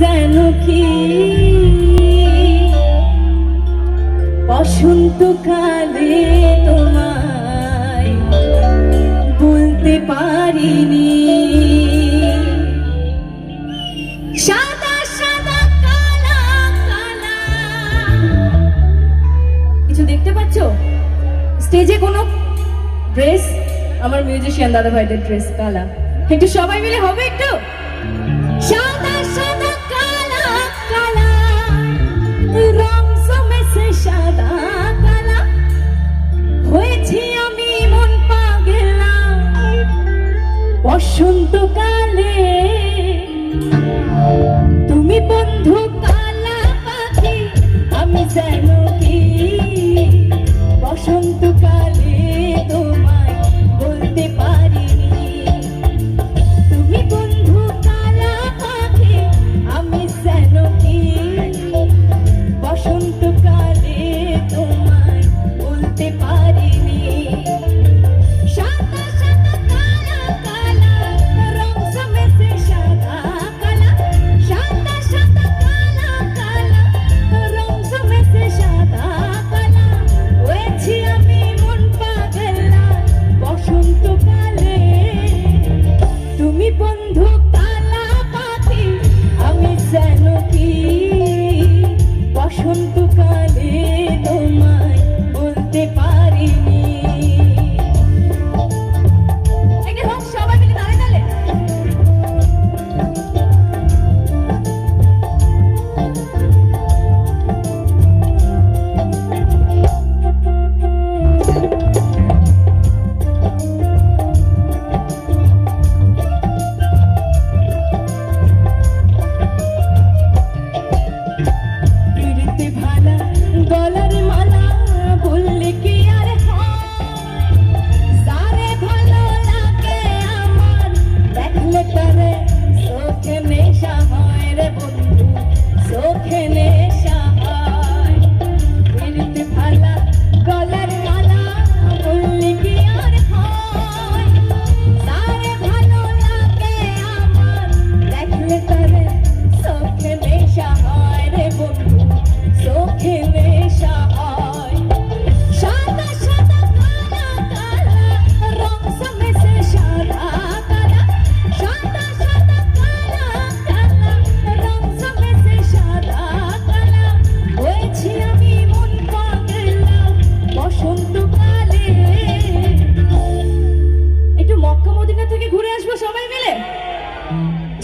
যেন কি? তোমায় বলতে পারিনি। কিছু দেখতে পাচ্ছো? স্টেজে কোনো ড্রেস? আমার মিউজিশিয়ান দাদা ভাইদের ড্রেস, কালা। একটু সবাই মিলে হবে একটু? সাদা বসন্ত গলার মালা বললে কি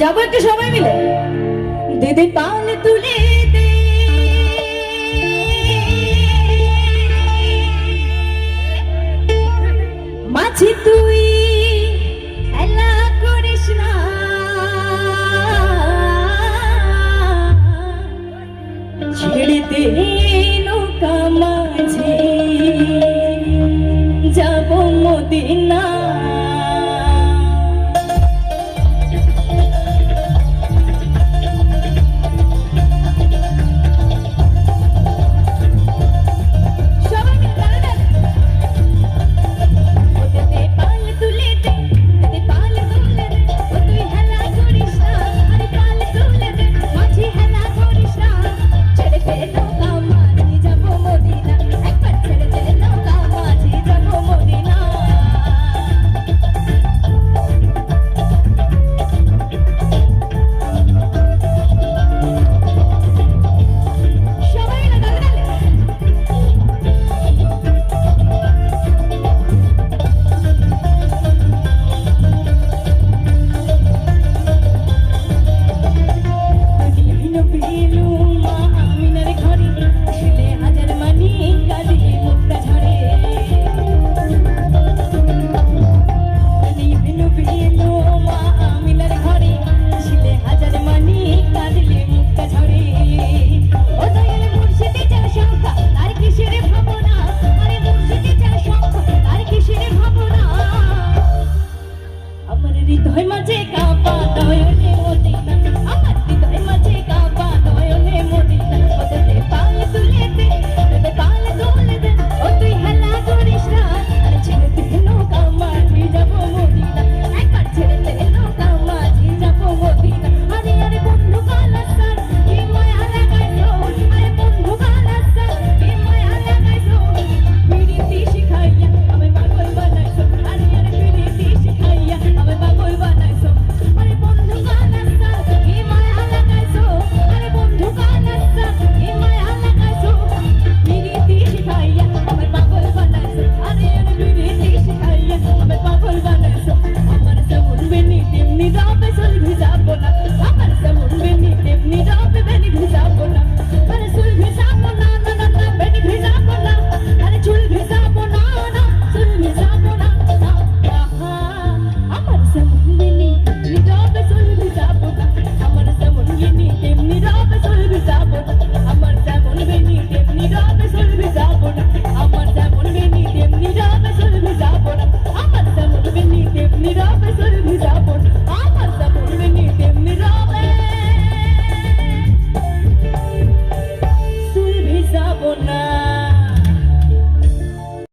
যাব একটু সবাই মিলে। দিদি পাউনে তুলে Mira, pesar de mis